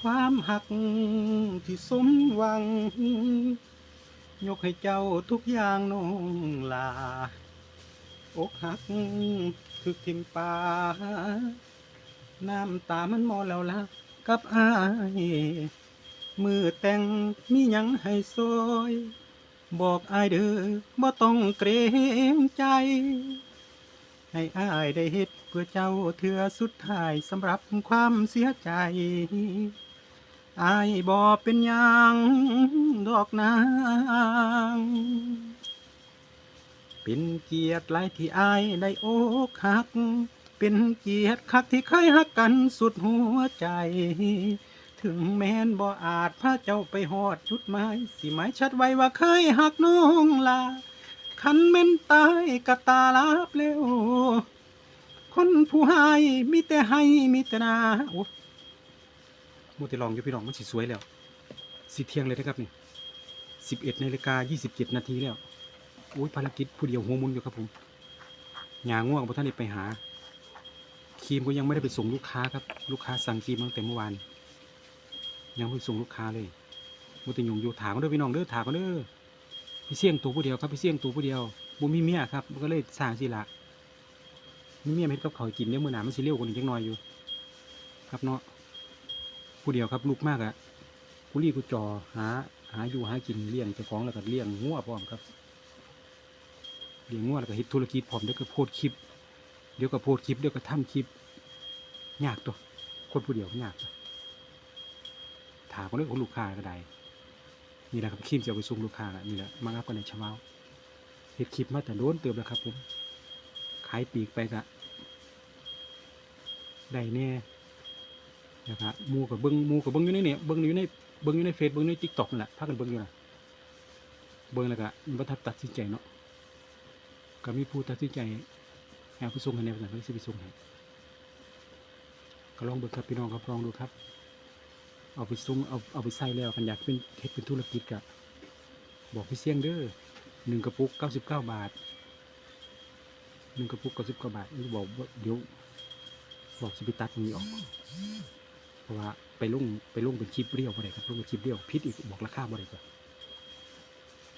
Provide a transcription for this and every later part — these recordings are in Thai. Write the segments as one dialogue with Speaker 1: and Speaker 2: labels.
Speaker 1: ความหักที่สมหวัง ยกให้เจ้าทุกอย่างน้องลา อกหักถึกทิมปาน้ำตามันมอแล้วละกับอายมือแต่งมียังให้ซอยบอกอายเด้อบ่ต้องเกรงใจ ให้อายได้เฮ็ดเพื่อเจ้าเถื่อสุดท้ายสำหรับความเสียใจ อายบ่เป็นยังดอกนาง เป็นเกียรติหลายที่อายได้โอกหัก เป็นเกียรติคักที่เคยหักกันสุดหัวใจ ถึงแม้นบ่อาจพาเจ้าไปหอดจุดหมายสิหมายชัดไว้ว่าเคยหักน้องลาคันแม่นตายกะตาลาบเร็ว คนผู้ให้มีแต่ให้มีแต่นาอ มูแต่ลองอยู่พี่น้องมันสิสวยแล้วสิเที่ยงเลยนะครับนี่สิบเอ็ดนาฬิกายี่สิบเจ็ดนาทีแล้วโอ้ยภารกิจผู้เดียวหัวมุนอยู่ครับผมยาง่วงเพราะท่านไปหาครีมก็ยังไม่ได้ไปส่งลูกค้าครับ ลูกค้าสั่งครีมตั้งแต่เมื่อวาน ยังไม่ส่งลูกค้าเลยมูแต่ยุงอยู่ถามกันเด้อพี่น้องเด้อถามกันเด้อพี่เสี่ยงตัวผู้เดียวครับพี่เสี่ยงตัวผู้เดียวบุมีเมียครับก็เลยสร้างสิละมีเมียเม็ดกับเขากินเนี่ยมือหนามันสิเร็วกว่านี้จังน้อยอยู่ ครับเนาะ ผู้เดียวครับลูกมากอะกุลี่กุจอหา หาอยู่หากินเลี้ยงเจ้าของแล้วก็เลี้ยงงัวพร้อมครับเลี้ยงงัวแล้วก็เฮ็ดธุรกิจพร้อมเดี๋ยวก็โพสต์คลิป เดี๋ยวก็โพสต์คลิปเดี๋ยวก็ทำคลิปยากตัวคนผู้เดียวยากถามคนเรื่องของลูกค้าก็ได้นี่แหละครับคลิปจะเอาไปส่งลูกค้าละนี่แหละมารับกันในเช้าเฮ็ดคลิปมาแต่โดนเติมแล้วครับผมขายปีกไปกะได้แน่ นะครับหมูกับเบิ้งมูกับเบิ้งอยู่ในเนี่ยเบิ้งอยู่ในเบิ้งอยู่ในเฟซเบิ้งในทิกตอกนั่นแหละพากันเบิ้งอยู่นะเบิ้งแล้วก็มันบ่ทันตัดสินใจเนาะก็มีผู้ตัดสินใจให้เอาไปส่งให้ในภาษาเขาสิไปส่งให้ก็ลองเบิ่งครับพี่น้องครับลองดูครับ เอาไปส่งเอาเอาไปใส่แล้วกันอยากเป็นเฮ็ดเป็นธุรกิจกะบอกพี่เสี่ยงเด้อหนึ่งกระปุกเก้าสิบเก้าบาทหนึ่งกระปุกเก้าสิบเก้าบาทบอกว่าเดี๋ยวบอกสิไปตัดตรงนี้ออก ราะว่าไปลุ่งไปลุ่งเป็นคลิปเรียวบ่ได้ครับลุ่งเป็นคลิปเรียวพิษอีกบอกราคาบ่ได้ก็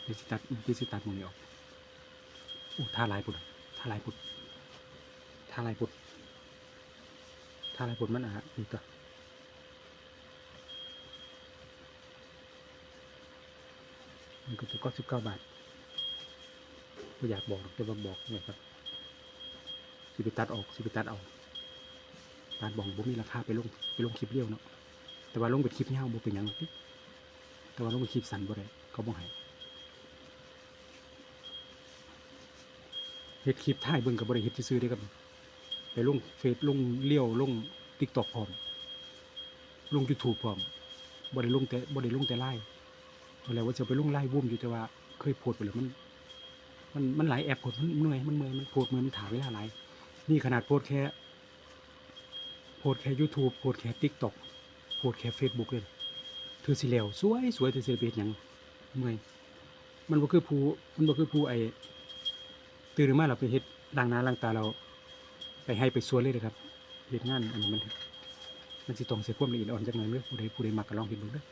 Speaker 1: เดี๋ยวสิตัดเดี๋ยวสิตัดตรงนี้ออกโอ้ท่าลายปุดท่าลายปุดท่าลายปุดท่าลายปุดมันอะนี่ก็มันก็จะก็สิบเก้าบาทไม่อยากบอกหรอกแต่ว่าบอกเนี่ยครับสิไปตัดออกสิไปตัดเอา ตัดบอกบ่มีราคาไปลงไปลงคลิปเรียวเนาะแต่ว่าลงเป็นคลิปยาวบ่เป็นยังหรอกติแต่ว่าลงเป็นคลิปสั้นบ่ได้เขาบ่ให้เฮ็ดคลิปถ่ายเบิ่งก็บ่ได้เฮ็ดซื่อๆเด้ครับไปลงเฟซลงเลี้ยวลง TikTok พร้อมลง YouTube พร้อมบ่ได้ลงแต่บ่ได้ลงแต่ไลน์บ่แล้วว่าจะไปลงไลน์วุ่มอยู่แต่ว่า เคยโพสต์ไปแล้วมัน มันมันหลายแอปโพสต์มันเหนื่อยมันเมื่อยมันโพสต์เมื่อยมันถ่ายเวลาหลายนี่ขนาดโพสต์แค่ โพสต์แค่ YouTube โพสต์แค่ TikTok โพสต์แค่ Facebook เลยถือสิแล้วสวยสวยถือสิเป็นหยังเมื่อยมันบ่คือผู้มันบ่คือผู้ไอ้ตื่นมาเราไปเฮ็ดล้างหน้าล้างตาเรา ไปให้ไปสวนเลยนะครับเฮ็ดงานอันนี้มันมันสิต้องใส่ความละเอียดอ่อนจักหน่อยเด้อผู้ใดผู้ใดมักก็ลองเฮ็ดเบิ่งเด้อ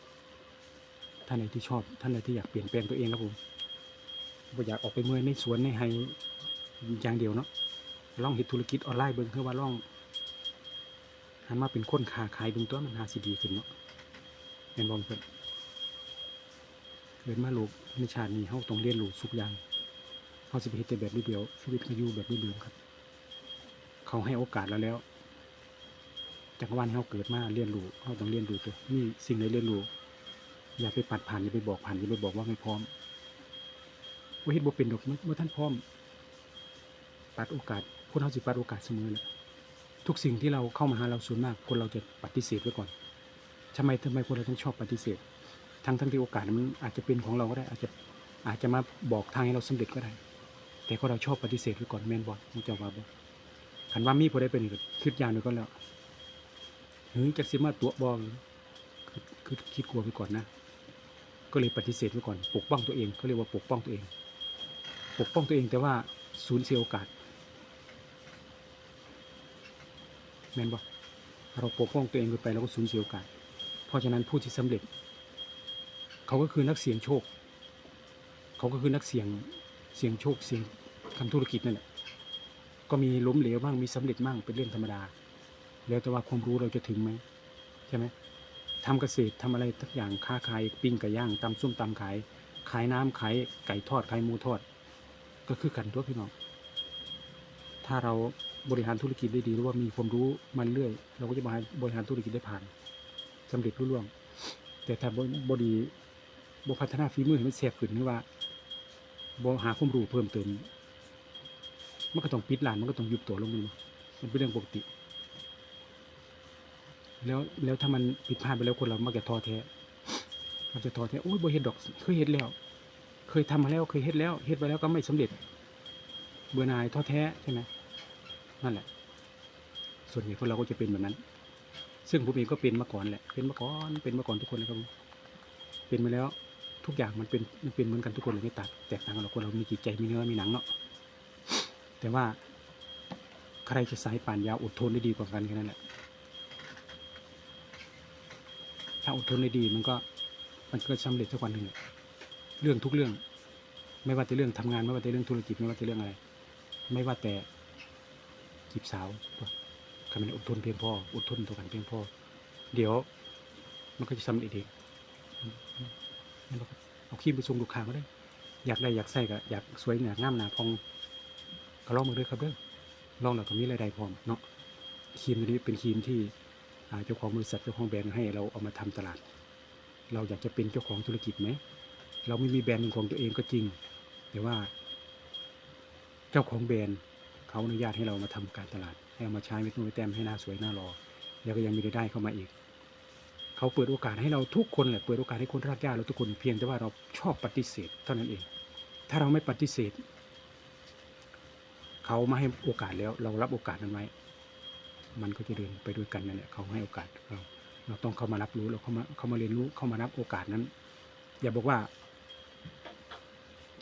Speaker 1: ท่านใดที่ชอบท่านใดที่อยากเปลี่ยนแปลงตัวเองครับผมบ่อยากออกไปเมื่อยในสวนในไฮอย่างเดียวเนาะลองเฮ็ดธุรกิจออนไลน์เบิ่งคือว่าลอง หันมาเป็นคนค้าขายเบึงตัวมันหาสิดีขึ้นเนาะเห็นบอลเพิ่นเกิดมาโลกในชาตินี้เฮาต้องเรียนรู้ทุกอย่างเฮาสิไปเฮ็ดแต่แบบนี้เดียวชีวิตก็อยู่แบบนี้เดิมครับ เขาให้โอกาสเราแล้วจักรวาลให้เฮาเกิดมาเรียนรู้เฮาต้องเรียนรู้ตัวมีสิ่งใดเรียนรู้อย่าไปปัดผ่านอย่าไปบอกผ่านอย่าไปบอกว่าไม่พร้อมว่าเฮ็ดบ่เป็นดอกเมื่อท่านพร้อม ปัดโอกาสคนเฮาสิปัดโอกาสเสมอแหละ ทุกสิ่งที่เราเข้ามาหาเราส่วนมาก คนเราจะปฏิเสธไว้ก่อนทำไมทำไมคนเราต้องชอบปฏิเสธ ทั้งทั้งที่โอกาสมันอาจจะเป็นของเราก็ได้อาจจะอาจจะมาบอกทางให้เราสำเร็จก็ได้ แต่คนเราชอบปฏิเสธไว้ก่อนแมนบอมันจะว่าบอขันว่ามีพอได้เป็นก็คิดยางหนึงก็แล้วเฮ้ยจะสิมาตัวบอคือคือคิดกลัวไว้ก่อนนะ ก็เลยปฏิเสธไว้ก่อน ปกป้องตัวเองเขาเรียกว่าปกป้องตัวเอง ปกป้องตัวเองแต่ว่าสูญเสียโอกาส แม่นบ่เราปกป้องตัวเองเกินไปเราก็สูญเสียโอกาส เพราะฉะนั้นผู้ที่สำเร็จ เขาก็คือนักเสี่ยงโชค เขาก็คือนักเสี่ยงเสี่ยงโชคเสี่ยงทำธุรกิจนั่นแหละก็มีล้มเหลวบ้างมีสำเร็จบ้างเป็นเรื่องธรรมดา แล้วแต่ว่าความรู้เราจะถึงไหมใช่ไหมทำเกษตรทำอะไรทุกอย่างค้าขายปิ้งไก่ย่างตำส้มตำขาย ขายน้ำขายไก่ทอดขายหมูทอด ก็คือกันตัวพี่น้อง ถ้าเราบริหารธุรกิจได้ดีหรือว่ามีความรู้มาเรื่อย เราก็จะบริหารธุรกิจได้ผ่านสำเร็จรุ่ร่วง แต่ถ้าบบดีบพัฒนาฝีมือให้มันแสบขึ้นหรือว่าบหาความรู้เพิ่มเติมมันก็ต้องปิดร้านมันก็ต้องยุบตัวลงมันมันเป็นเรื่องปกติ แล้วแล้วถ้ามันผิดพลาดไปแล้วคนเรามักจะท้อแท้เราจะท้อแท้โอ้ยบ่เฮ็ดดอกเคยเฮ็ดแล้ว เคยทำมาแล้วเคยเฮ็ดแล้วเฮ็ดไปแล้วก็ไม่สำเร็จ เบื่อหน่ายท้อแท้ใช่ไหมนั่นแหละ ส่วนใหญ่คนเราก็จะเป็นแบบนั้น ซึ่งผมเองก็เป็นมาก่อนแหละ เป็นมาก่อนเป็นมาก่อนทุกคนเลยครับเป็นมาแล้วทุกอย่างมันเป็นมันเป็นเหมือนกันทุกคนเลยไม่ต่างแตกต่างกันหรอกคนเรามีจิตใจมีเนื้อมีหนังเนาะแต่ว่าใครจะสายป่านยาวอดทนได้ดีกว่ากันแค่นั้นแหละถ้าอดทนได้ดีมันก็มันก็สำเร็จสักวันหนึ่งเรื่องทุกเรื่อง ไม่ว่าแต่เรื่องทำงานไม่ว่าแต่เรื่องธุรกิจไม่ว่าแต่เรื่องอะไร ไม่ว่าแต่จีบสาวใครมันอดทนเพียงพออดทนต่อกันเพียงพอ เดี๋ยว มันก็จะสำเร็จเองนั่นแหละครับเอาครีมไปส่งลูกค้าก็ได้ อยากได้อยากใส่ก็อยากสวยหนางามหนาพองก็ลองมาด้วยครับเด้อลองแล้วก็มีรายได้พร้อมเนาะครีมตัวนี้เป็นครีมที่เจ้าของบริษัทเจ้าของแบรนด์ให้เราเอามาทำตลาด เราอยากจะเป็นเจ้าของธุรกิจไหมเราไม่มีแบรนด์เป็นของตัวเองก็จริง แต่ว่า เจ้าของแบรนด์เขาอนุญาตให้เรามาทำการตลาด ให้เอามาใช้เม็ดนูนเม็ดแต้มให้หน้าสวยหน้ารอ แล้วก็ยังมีรายได้เข้ามาอีก เขาเปิดโอกาสให้เราทุกคนแหละเปิดโอกาสให้คนรากหญ้าเราทุกคนเพียงแต่ว่าเราชอบปฏิเสธเท่านั้นเอง ถ้าเราไม่ปฏิเสธ เขามาให้โอกาสแล้วเรารับโอกาสนั้นไว้มันก็จะเดินไปด้วยกันนั่นแหละเขาให้โอกาสเราเราต้องเข้ามารับรู้เราเข้ามาเข้ามาเรียนรู้เข้ามารับโอกาสนั้น อย่าบอกว่า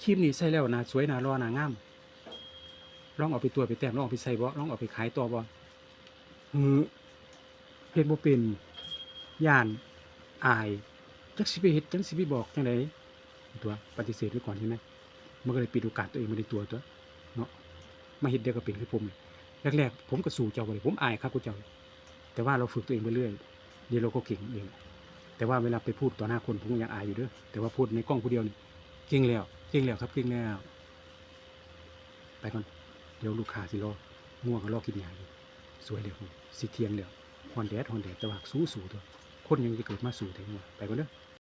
Speaker 1: คลิปนี้ใส่แล้วนะสวยนะรอนะงาม ลองเอาไปตัวไปแต้มลองเอาไปใส่บ่ลองเอาไปขายต่อบ่หือเฮ็ดบ่เป็นย่านอายจักสิไปเฮ็ดจังสิไปบอกจังไดตัวปฏิเสธไว้ก่อนใช่ไหมมันก็เลยปิดโอกาสตัวเองม่ได้ตัวตัวเนาะมาเฮ็ดเดียวก็เป็นคือผมแรกๆผมก็สู้เจ้าบ่ได้ผมอายครับกูเจ้า แต่ว่าเราฝึกตัวเองไปเรื่อยเดี๋ยวเราก็เก่งเอง แต่ว่าเวลาไปพูดต่อหน้าคนผมยังอายอยู่เด้อแต่ว่าพูดในกล้องผู้เดียวนี่เก่งแล้วเก่งแล้วครับเก่งแล้วไปก่อน เดี๋ยวลูกค้าสิรอง่วงก็รอกินยาอยู่สวยเลยผมสิเทียงแล้วฮอนแดดฮอนแดดแต่ว่าสู้สู้ตัวคนยังจะเกิดมาสู้ถึงว่าไปก่อนเด้อ